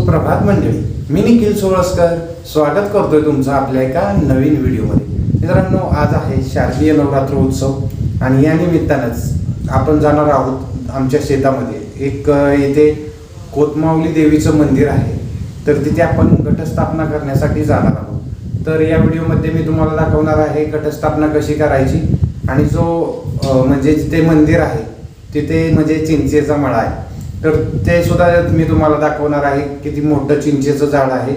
सुप्रभात मंडळी. मी निखिल सोळसकर. स्वागत करतोय तुमचं आपल्या एका नवीन व्हिडिओमध्ये. मित्रांनो आज आहे शारदीय नवरात्र उत्सव आणि या निमित्तानंच आपण जाणार आहोत आमच्या शेतामध्ये. एक येथे कोतमावली देवीचं मंदिर आहे. तर तिथे आपण घटस्थापना करण्यासाठी जाणार आहोत. तर या व्हिडिओमध्ये मी तुम्हाला दाखवणार आहे घटस्थापना कशी करायची आणि जो म्हणजे जिथे मंदिर आहे तिथे म्हणजे चिंचेचा मळा आहे. तर ते सुद्धा मी तुम्हाला दाखवणार आहे किती मोठं चिंचेचं झाड आहे.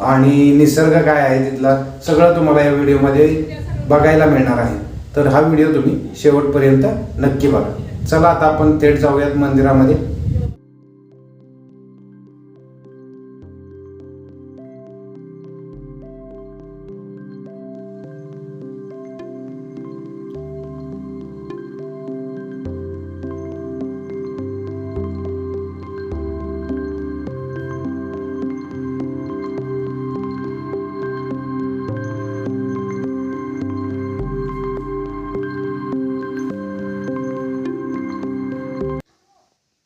आणि निसर्ग काय आहे तिथला सगळं तुम्हाला या व्हिडिओमध्ये बघायला मिळणार आहे. तर हा व्हिडिओ तुम्ही शेवटपर्यंत नक्की बघा. चला आता आपण थेट जाऊयात मंदिरामध्ये.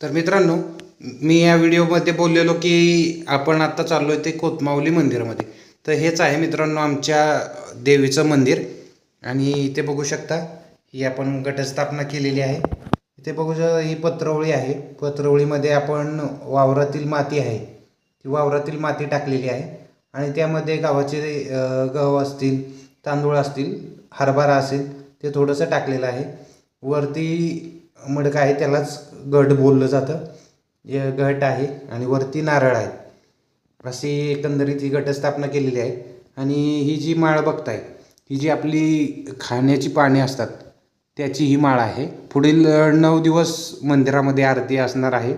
तर मित्रांनो मी या व्हिडिओमध्ये बोललेलो की आपण आत्ता चाललो आहे ते कोतमावली मंदिरामध्ये. तर हेच आहे मित्रांनो आमच्या देवीचं मंदिर. आणि इथे बघू शकता ही आपण घटस्थापना केलेली आहे. इथे बघू शकता ही पत्रवळी आहे. पत्रवळीमध्ये आपण वावरातील माती आहे. ती वावरातील माती टाकलेली आहे. आणि त्यामध्ये गावाचे गहू असतील तांदूळ असतील हरभरा असेल ते थोडंसं टाकलेलं आहे. वरती मडकं आहे त्यालाच घट बोललं जातं. जे घट आहे आणि वरती नारळ आहे अशी एकंदरीत ही घटस्थापना केलेली आहे. आणि ही जी माळ बघताय ही जी आपली खाण्याची पाने असतात त्याची ही माळ आहे. पुढील नऊ दिवस मंदिरामध्ये आरती असणार आहे.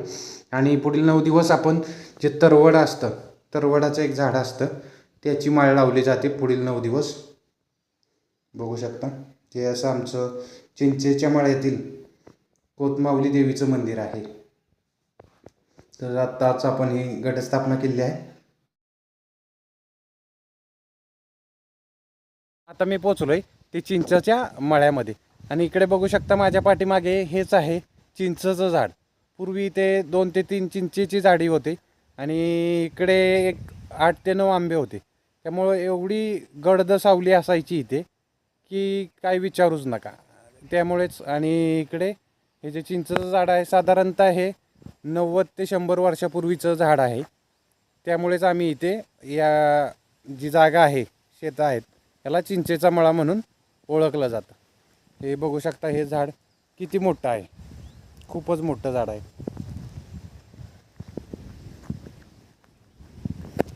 आणि पुढील नऊ दिवस आपण जे तरवड असतं तरवडाचं एक झाड असतं त्याची माळ लावली जाते पुढील नऊ दिवस. बघू शकता. ते असं आमचं चिंचेच्या माळ्यातील कोतमावली देवीचं मंदिर आहे. तर आत्ताच आपण ही घटस्थापना केली आहे. आता मी पोचलोय ते चिंचच्या मळ्यामध्ये. आणि इकडे बघू शकता माझ्या पाठीमागे हेच आहे चिंचचं झाड. पूर्वी ते दोन ते तीन चिंचेची झाडी होते. आणि इकडे एक आठ ते नऊ आंबे होते. त्यामुळं एवढी गडद सावली असायची इथे की काय विचारूच नका. त्यामुळेच आणि इकडे हे जे चिंचचं झाड आहे साधारणतः हे नव्वद ते शंभर वर्षापूर्वीचं झाड आहे. त्यामुळेच आम्ही इथे या जी जागा आहे शेतं आहेत याला चिंचेचा मळा म्हणून ओळखलं जातं. हे बघू शकता हे झाड किती मोठं आहे. खूपच मोठं झाड आहे.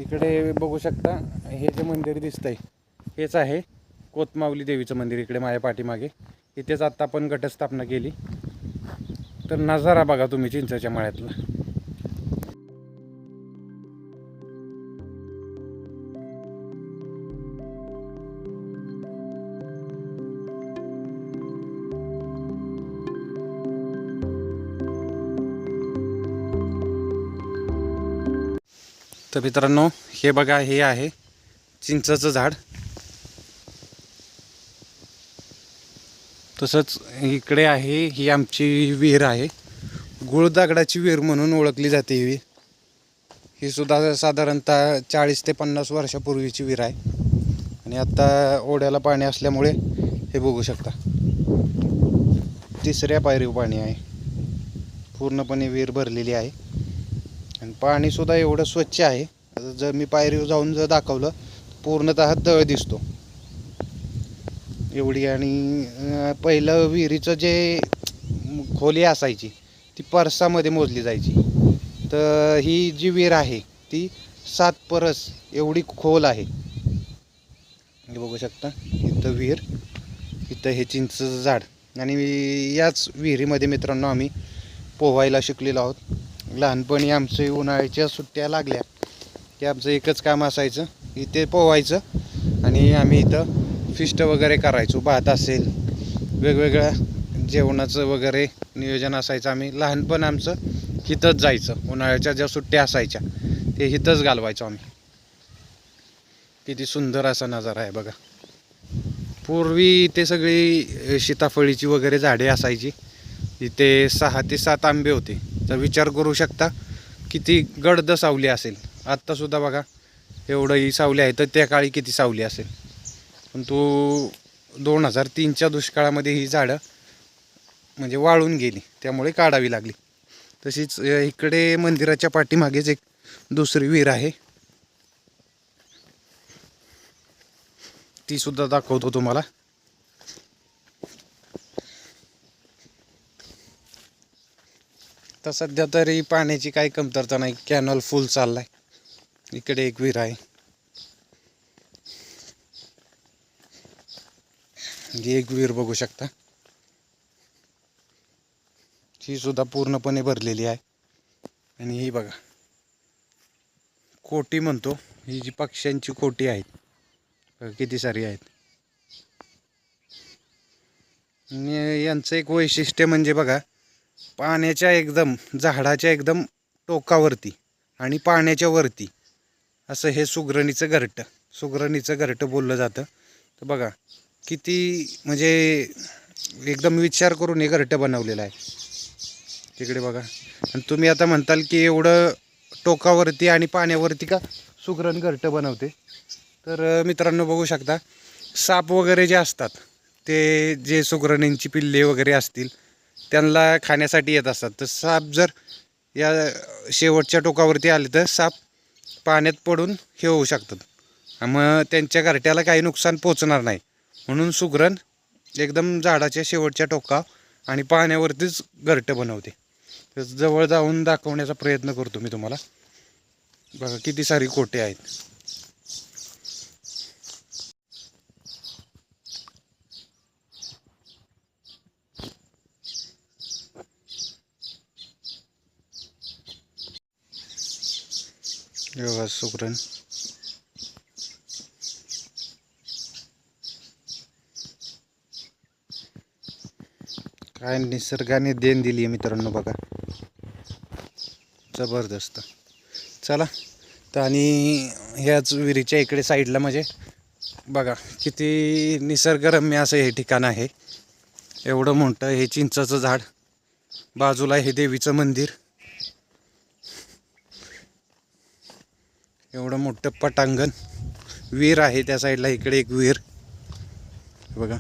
इकडे बघू शकता हे जे मंदिर दिसतंय हेच आहे कोतमावली देवीचं मंदिर इकडे माझ्या पाठीमागे. इथेच आत्ता आपण घटस्थापना केली. तर नजारा बघा तुम्ही चिंचाच्या मळ्यातला. तर मित्रांनो हे बघा हे आहे चिंचाचं झाड. तसंच इकडे आहे ही आमची विहीर आहे. गुळ दगडाची विहीर म्हणून ओळखली जाते ही. विहीर ही सुद्धा साधारणतः चाळीस ते पन्नास वर्षापूर्वीची विहीर आहे. आणि आत्ता ओढ्याला पाणी असल्यामुळे हे बघू शकता. तिसऱ्या पायरीव पाणी आहे. पूर्णपणे विहीर भरलेली आहे. आणि पाणीसुद्धा एवढं स्वच्छ आहे. जर मी पायरीव जाऊन जर दाखवलं पूर्णतः तळ दिसतो. एवढी आणि पहिलं विहिरीचं जे खोली असायची ती परसामध्ये मोजली जायची. तर ही जी विहीर आहे ती सात परस एवढी खोल आहे. हे बघू शकता इथं विहीर इथं हे चिंचचं झाड. आणि याच विहिरीमध्ये मित्रांनो आम्ही पोहायला शिकलेलो आहोत. लहानपणी आमचे उन्हाळ्याच्या सुट्ट्या लागल्या की आमचं एकच काम असायचं इथे पोहायचं आणि आम्ही इथं फिस्ट वगैरे करायचो भात असेल वेगवेगळ्या जेवणाचं वगैरे नियोजन असायचं आम्ही. लहानपण आमचं हिथंच जायचं उन्हाळ्याच्या ज्या सुट्ट्या असायच्या ते इथंच घालवायचो आम्ही. किती सुंदर असा नजारा आहे बघा. पूर्वी इथे सगळी सीताफळीची वगैरे झाडे असायची. इथे सहा ते सात आंबे होते. तर विचार करू शकता किती गडद सावली असेल. आत्तासुद्धा बघा एवढंही सावली आहे तर त्या काळी किती सावली असेल. पण तो दोन हजार तीनच्या दुष्काळामध्ये ही झाडं म्हणजे वाळून गेली. त्यामुळे काढावी लागली. तशीच इकडे मंदिराच्या पाठीमागेच एक दुसरी विहीर आहे. ती सुद्धा दाखवतो तुम्हाला. तर सध्या तरी पाण्याची काही कमतरता नाही. कॅनॉल फुल चाललाय. इकडे एक विहीर आहे. म्हणजे एक विहीर बघू शकता. ही सुद्धा पूर्णपणे भरलेली आहे. आणि ही बघा. कोटी म्हणतो. ही जी पक्ष्यांची कोटी आहेत. किती सारी आहेत. आणि यांचं एक वैशिष्ट्य म्हणजे बघा पाण्याच्या एकदम झाडाच्या एकदम टोकावरती आणि पाण्याच्या वरती असं हे सुगरणीचं घरटं सुगरणीचं घरटं बोललं जातं. तर बघा किती म्हणजे एकदम विचार करून हे घरटं बनवलेलं आहे. तिकडे बघा. आणि तुम्ही आता म्हणताल की एवढं टोकावरती आणि पाण्यावरती का सुगरण घरटं बनवते. तर मित्रांनो बघू शकता साप वगैरे जे असतात ते जे सुगरणींची पिल्ले वगैरे असतील त्यांना खाण्यासाठी येत असतात. तर साप जर या शेवटच्या टोकावरती आले तर साप पाण्यात पडून हे होऊ शकतात. मग त्यांच्या घरट्याला काही नुकसान पोचणार नाही. म्हणून सुगरण एकदम झाडाच्या शेवटच्या टोका आणि पाण्यावरतीच घरटं बनवते. तर जवळ जाऊन दाखवण्याचा प्रयत्न करतो मी तुम्हाला. बघा किती सारी कोटे आहेत. हे काय निसर्गाने देण दिली आहे मित्रांनो बघा. जबरदस्त. चला तर आणि ह्याच विहिरीच्या इकडे साईडला म्हणजे बघा किती निसर्गरम्य असं हे ठिकाण आहे. एवढं मोठं हे चिंचाचं झाड बाजूला हे देवीचं मंदिर. एवढं मोठं पटांगण विहीर आहे त्या साईडला इकडे एक विहीर. बघा.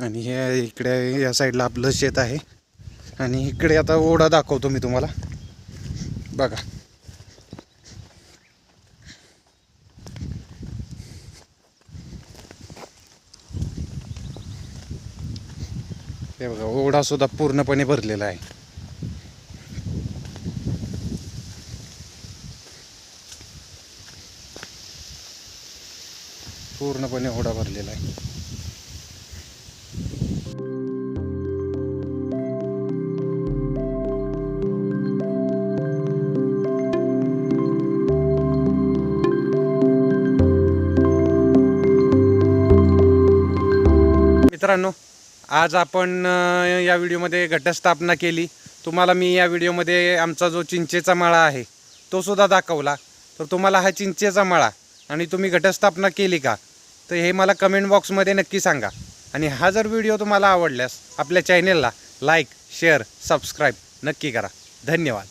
आणि हे इकडे या साईडला आपलं शेत आहे. आणि इकडे आता ओढा दाखवतो मी तुम्हाला. बघा. हे बघा ओढा सुद्धा पूर्णपणे भरलेला आहे. पूर्णपणे ओढा भरलेला आहे. मित्रांनो आज आपण या व्हिडिओमध्ये घटस्थापना केली. तुम्हाला मी या व्हिडिओमध्ये आमचा जो चिंचेचा माळा आहे तो सुद्धा दाखवला. तर तुम्हाला हा चिंचेचा माळा आणि तुम्ही घटस्थापना केली का तर हे मला कमेंट बॉक्समध्ये नक्की सांगा. आणि हा जर व्हिडिओ तुम्हाला आवडल्यास आपल्या चॅनेलला लाईक शेअर सबस्क्राईब नक्की करा. धन्यवाद.